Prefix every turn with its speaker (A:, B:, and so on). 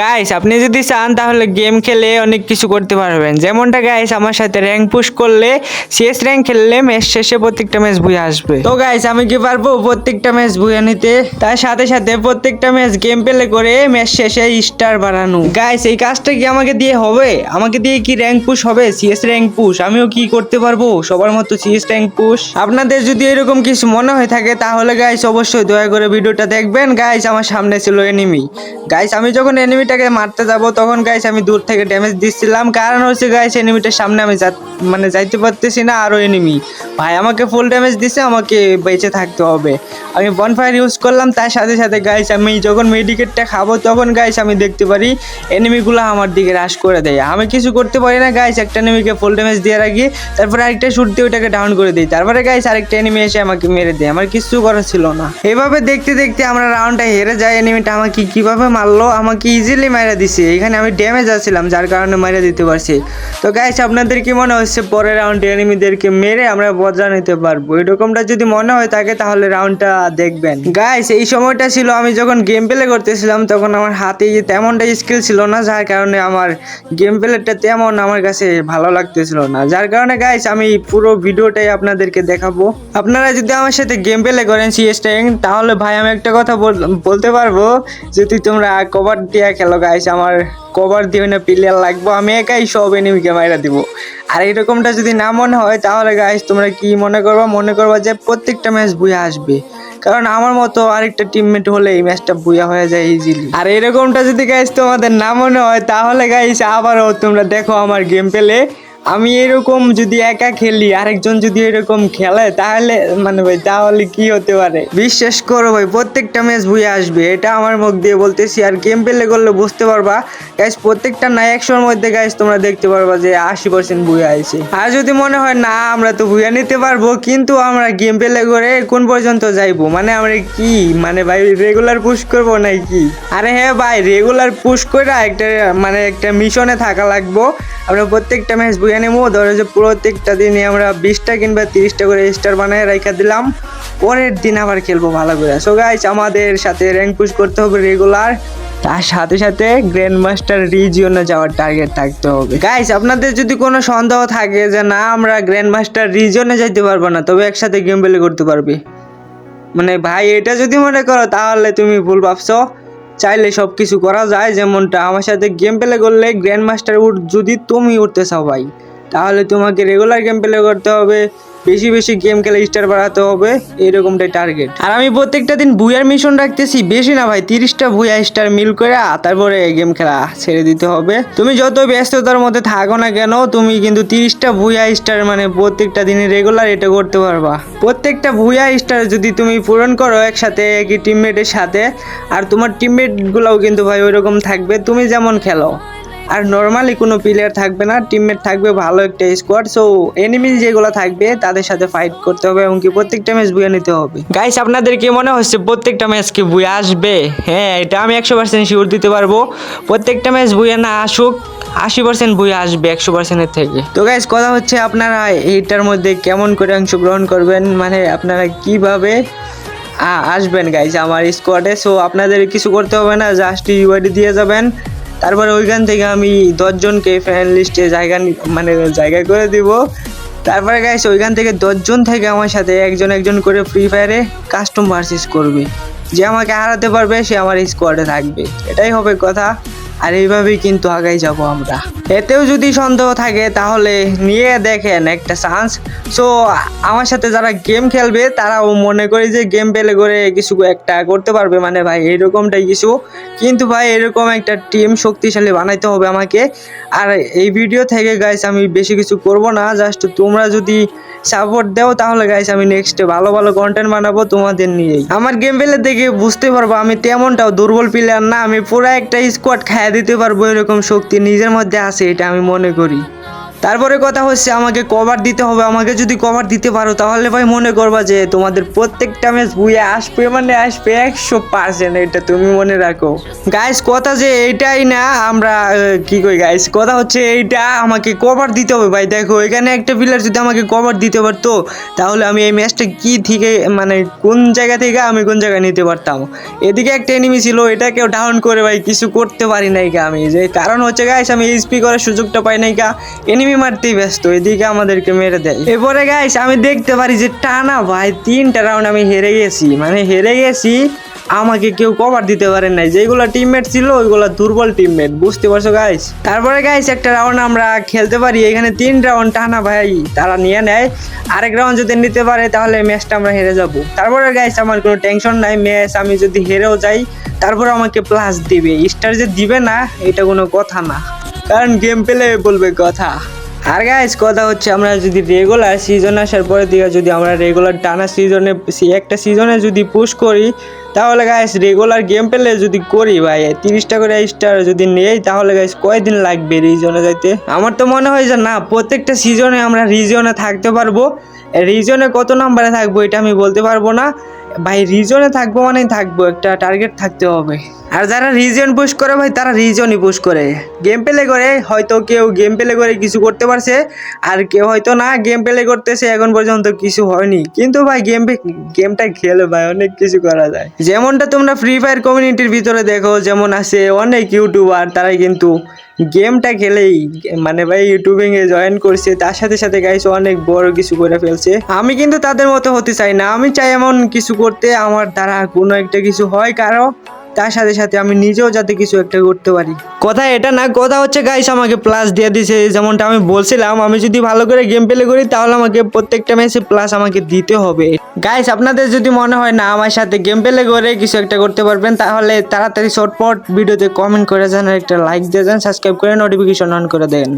A: Guys আপনি যদি চান তাহলে গেম খেলে অনেক কিছু করতে পারবেন। যেমনটা গাইস আমার সাথে র্যাঙ্ক পুশ করলে সিএস র্যাঙ্ক খেললে ম্যাচ শেষে প্রত্যেকটা ম্যাচ বুয়ে আসবে। তো গাইস আমি কি পারব? প্রত্যেকটা ম্যাচ বুয়ে নিতে। তার সাথে সাথে প্রত্যেকটা ম্যাচ গেম প্লে করে ম্যাচ শেষে স্টার বাড়ানো গাইস এই কাজটা কি আমাকে দিয়ে হবে? আমাকে দিয়ে কি র্যাঙ্ক পুশ হবে? সিএস র্যাঙ্ক পুশ আমিও কি করতে পারব? সবার মতো সিএস র্যাঙ্ক পুশ আপনাদের যদি এরকম কিছু মনে হয়ে থাকে, তাহলে গাইস অবশ্যই দয়া করে ভিডিওটা দেখবেন। গাইস আমার সামনে ছিল এনিমি গাইস আমি যখন এনিমিটাকে মারতে যাব, তখন গাইস আমি দূর থেকে ড্যামেজ দিচ্ছিলাম। কারণ হচ্ছে গাইস এনিমিটার সামনে আমি মানে যাইতে পারতেছি না আরও এনিমি ভাই, আমাকে ফুল ড্যামেজ দিছে, আমাকে বেঁচে থাকতে হবে। আমি বনফায়ার ইউজ করলাম, তার সাথে সাথে গাইস আমি যখন মেডিকেটটা খাব, তখন গাইস আমি দেখতে পারি এনিমিগুলো আমার দিকে রাশ করে দেয়। আমি কিছু করতে পারি না গাইস একটা এনিমিকে ফুল ড্যামেজ দিয়ে রাখি তারপরে আরেকটা শুট দিয়ে ওটাকে ডাউন করে দিই তারপরে গাইস আরেকটা এনিমি এসে আমাকে মেরে দেয়। আমার কিছু করার ছিল না। এভাবে দেখতে দেখতে আমরা রাউন্ডটা হেরে যাই এনিমিটা আমাকে কীভাবে মারলো, আমাকে ইজিলি মারা দিছে। এখানে আমি ড্যামেজ আছিলাম, যার কারণে মারা দিতে পারছি। তো গাইস আপনাদের কি মনে হচ্ছে পরের রাউন্ডে এনিমিদেরকে মেরে আমরা বদলা নিতে পারব? এরকমটা যদি মনে হয় থাকে, তাহলে রাউন্ডটা দেখবেন। গাইস এই সময়টা ছিল আমি যখন গেম প্লে করতেছিলাম, তখন আমার হাতে তেমনটা স্কিল ছিল না, যার কারণে আমার গেম প্লেটা তেমন আমার কাছে ভালো লাগতেছিল না। যার কারণে গাইস আমি পুরো ভিডিওটাই আপনাদেরকে দেখাবো। আপনারা যদি আমার সাথে গেম প্লে করেন সিএস তাহলে ভাই, আমি একটা কথা বল- বলতে পারব যদি তোমরা দিয়ে খেলো গাইস আমার কভার দিও না প্লেয়ার লাগবো, আমি একাই সব এনিমিকে মাইরা দিব। আর এরকমটা যদি না মনে হয়, তাহলে গাইস তোমরা কি মনে করবা? মনে করবা যে প্রত্যেকটা ম্যাচ বুয়ে আসবে। কারণ আমার মতো আরেকটা টিমমেট হলে এই ম্যাচটা বুয়া হয়ে যায় ইজিলি আর এরকমটা যদি গাইস তোমাদের না মনে হয়, তাহলে গাইস আবারও তোমরা দেখো আমার গেম পেলে আমি এরকম যদি একা খেলি, আরেকজন যদি এরকম খেলে, তাহলে মানে ভাই, তাহলে কি হতে পারে? বিশ্বাস করো ভাই, প্রত্যেকটা ম্যাচ বুয়ে আসবে। এটা আমার মুখ দিয়ে বলতেছি। আর গেম পেলে করলে বুঝতে পারবা। গাইস প্রত্যেকটা না একশোর মধ্যে গাইস তোমরা দেখতে পারবা যে আশি পার্সেন্ট বুয়ে আছে আর যদি মনে হয়, না, আমরা তো বুয়া নিতে পারব, কিন্তু আমরা গেম পেলে করে কোন পর্যন্ত যাইবো? মানে আমরা কি? মানে ভাই রেগুলার পুশ করব নাই কি আরে হ্যাঁ ভাই রেগুলার পুশ করে একটা মানে একটা মিশনে থাকা লাগবো। আমরা প্রত্যেকটা ম্যাচ বুঝে নেব। ধরো যে প্রত্যেকটা দিনই আমরা বিশটা কিংবা তিরিশটা করে স্টার বানায় রেখে দিলাম। পরের দিন আবার খেলব ভালো করে। সো গাইস আমাদের সাথে র্যাঙ্ক পুশ করতে হবে রেগুলার তার সাথে সাথে গ্র্যান্ড মাস্টার রিজিয়নে যাওয়ার টার্গেট থাকতে হবে। গাইস আপনাদের যদি কোনো সন্দেহ থাকে যে না, আমরা গ্র্যান্ড মাস্টার রিজিয়নে যাইতে পারব না, তবে একসাথে গেম প্লে করতে পারবে। মানে ভাই, এটা যদি মনে করো, তাহলে তুমি ভুল ভাবছ। চাইলে সব কিছু করা যায়, যেমনটা আমার সাথে গেম প্লে করলে গ্র্যান্ড মাস্টার উঠ, যদি তুমি উঠতে চাও ভাই, তাহলে তোমাকে রেগুলার গেম প্লে করতে হবে। বেশি বেশি গেম খেলে স্টার বাড়াতে হবে, এরকমটাই টার্গেট আর আমি প্রত্যেকটা দিন ভুয়ার মিশন রাখতেছি, বেশি না ভাই, তিরিশটা ভুয়া স্টার মিল করে তারপরে গেম খেলা ছেড়ে দিতে হবে। তুমি যত ব্যস্ততার মধ্যে থাকো না কেন, তুমি কিন্তু তিরিশটা ভুয়া স্টার মানে প্রত্যেকটা দিনে রেগুলার এটা করতে পারবা। প্রত্যেকটা ভুয়া স্টার যদি তুমি পূরণ করো একসাথে, একই টিমমেটের সাথে, আর তোমার টিমমেট গুলাও কিন্তু ভাই ওইরকম থাকবে, তুমি যেমন খেলো। আর নর্মালি কোনো প্লেয়ার থাকবে না টিমমেট থাকবে ভালো একটা স্কোয়াড সো এনিমি যেগুলো থাকবে তাদের সাথে ফাইট করতে হবে এবং কি প্রত্যেকটা ম্যাচ বুয়ে নিতে হবে। গাইস আপনাদের কি মনে হচ্ছে প্রত্যেকটা ম্যাচ কি বুয়ে আসবে? হ্যাঁ এটা আমি একশো পার্সেন্ট শিওর দিতে পারব। প্রত্যেকটা ম্যাচ বুয়ে না আসুক আশি পার্সেন্ট বুয়ে আসবে একশো পার্সেন্টের থেকে। তো গাইস কথা হচ্ছে আপনারা এইটার মধ্যে কেমন করে অংশগ্রহণ করবেন? মানে আপনারা কীভাবে আসবেন গাইস আমার স্কোয়াডে সো আপনাদের কিছু করতে হবে না জাস্ট ইউআইডি দিয়ে যাবেন। তারপরে ওইখান থেকে আমি দশজনকে ফ্যান লিস্টে জায়গা মানে জায়গা করে দিব। তারপরে গাইস ওইখান থেকে দশজন থেকে আমার সাথে একজন একজন করে ফ্রি ফায়ারে কাস্টম ভার্সেস করবে। যে আমাকে হারাতে পারবে, সে আমার স্কোয়াডে থাকবে। এটাই হবে কথা। আর এইভাবেই কিন্তু আগাই যাব আমরা। এতেও যদি সন্দেহ থাকে, তাহলে নিয়ে দেখেন একটা চান্স সো আমার সাথে যারা গেম খেলবে, তারাও মনে করে যে গেম পেলে করে কিছু একটা করতে পারবে। মানে ভাই, এরকমটাই কিছু। কিন্তু ভাই, এরকম একটা টিম শক্তিশালী বানাইতে হবে আমাকে। আর এই ভিডিও থেকে গাইস আমি বেশি কিছু করব না। জাস্ট তোমরা যদি সাপোর্ট দাও, তাহলে গাইস আমি নেক্সটে ভালো ভালো কন্টেন্ট বানাবো তোমাদের নিয়েই। আমার গেম পেলে দেখে বুঝতে পারব, আমি তেমনটাও দুর্বল প্লেয়ার না। আমি পুরো একটা স্কোয়াড দিতে পারব এরকম শক্তি নিজের মধ্যে আছে এটা আমি মনে করি। তারপরে কথা হচ্ছে, আমাকে কভার দিতে হবে, আমাকে যদি কভার দিতে পারো, তাহলে ভাই মনে করবা যে তোমাদের প্রত্যেকটা ম্যাচ বুয়ে আসবে মানে আসবে একশো পার্সেন্ট এটা তুমি মনে রাখো। গাইস কথা যে এইটাই না, আমরা কি কই গাইস কথা হচ্ছে এইটা, আমাকে কভার দিতে হবে ভাই। দেখো, এখানে একটা প্লেয়ার যদি আমাকে কভার দিতে পারতো, তাহলে আমি এই ম্যাচটা কি থেকে মানে কোন জায়গা থেকে আমি কোন জায়গায় নিতে পারতাম? এদিকে একটা এনিমি ছিল, এটাকেও ডাউন করে ভাই, কিছু করতে পারি নাই আমি। যে কারণ হচ্ছে গাইস আমি এইচপি করার সুযোগটা পাই নাই গা। এনিমি মারতেই ব্যস্ত, এদিকে আমাদেরকে মেরে দেয়। এরপরে গাইস আমি দেখতে পারি যে টানা ভাই তিনটা রাউন্ড আমি হেরে গেছি। মানে হেরে গেছি, আমাকে কেউ কভার দিতে পারেন নাই। যেগুলো টিমমেট ছিল, ওইগুলো দুর্বল টিমমেট বুঝতে পারছ গাইস তারপরে গাইস একটা রাউন্ড আমরা খেলতে পারি, এখানে তিন রাউন্ড টানা ভাই, তারা নিয়ে নেয়। আরেক রাউন্ড যদি নিতে পারে, তাহলে ম্যাচটা আমরা হেরে যাব। তারপরে গাইস আমার কোনো টেনশন নাই ম্যাচ আমি যদি হেরেও যাই, তারপরে আমাকে প্লাস দিবে। স্টার যে দিবে না, এটা কোনো কথা না। কারণ গেম পেলে বলবে কথা। আর গাইস কথা হচ্ছে আমরা যদি রেগুলার সিজন আসার পরে দিকে যদি আমরা রেগুলার টানা সিজনে একটা সিজনে যদি পুশ করি তাহলে গাইস রেগুলার গেম পেলে যদি করি ভাই, তিরিশটা করে স্টার যদি নেই, তাহলে গাইস কয়দিন লাগবে রিজনে যাইতে? আমার তো মনে হয় যে না, প্রত্যেকটা সিজনে আমরা রিজনে থাকতে পারব। রিজনে কত নাম্বারে থাকব এটা আমি বলতে পারব না। ভাই রিজনে থাকব মানে থাকব, একটা টার্গেট থাকতে হবে। আর যারা রিজন পুশ করে ভাই, তারা রিজনই পুশ করে। গেম প্লে করে, হয়তো কেউ গেম প্লে করে কিছু করতে পারছে, আর কেউ হয়তো না গেম প্লে করতেছে, এখন পর্যন্ত কিছু হয়নি। কিন্তু ভাই গেম গেমটা খেলে ভাই, অনেক কিছু করা যায়। যেমনটা তোমরা ফ্রি ফায়ার কমিউনিটির ভিতরে দেখো, যেমন আছে অনেক ইউটিউবার তারাই কিন্তু গেমটা খেলেই মানে ভাই ইউটিউবিং এ জয়েন করছে। তার সাথে সাথে গাইস অনেক বড় কিছু করে ফেলছে। আমি কিন্তু তাদের মতো হতে চাই না। আমি চাই এমন কিছু করতে, আমার দ্বারা কোনো একটা কিছু হয় কারও। তার সাথে সাথে আমি নিজেও যাতে কিছু একটা করতে পারি। কথা এটা না, কথা হচ্ছে গাইস আমাকে প্লাস দিয়ে দিছে যেমনটা আমি বলছিলাম, আমি যদি ভালো করে গেম প্লে করি, তাহলে আমাকে প্রত্যেকটা ম্যাচে প্লাস আমাকে দিতে হবে। গাইস আপনাদের যদি মনে হয় না, আমার সাথে গেম প্লে করে কিছু একটা করতে পারবেন, তাহলে তাড়াতাড়ি শর্টপট ভিডিওতে কমেন্ট করে যান একটা লাইক দিয়ে যান সাবস্ক্রাইব করে নোটিফিকেশন অন করে দেন।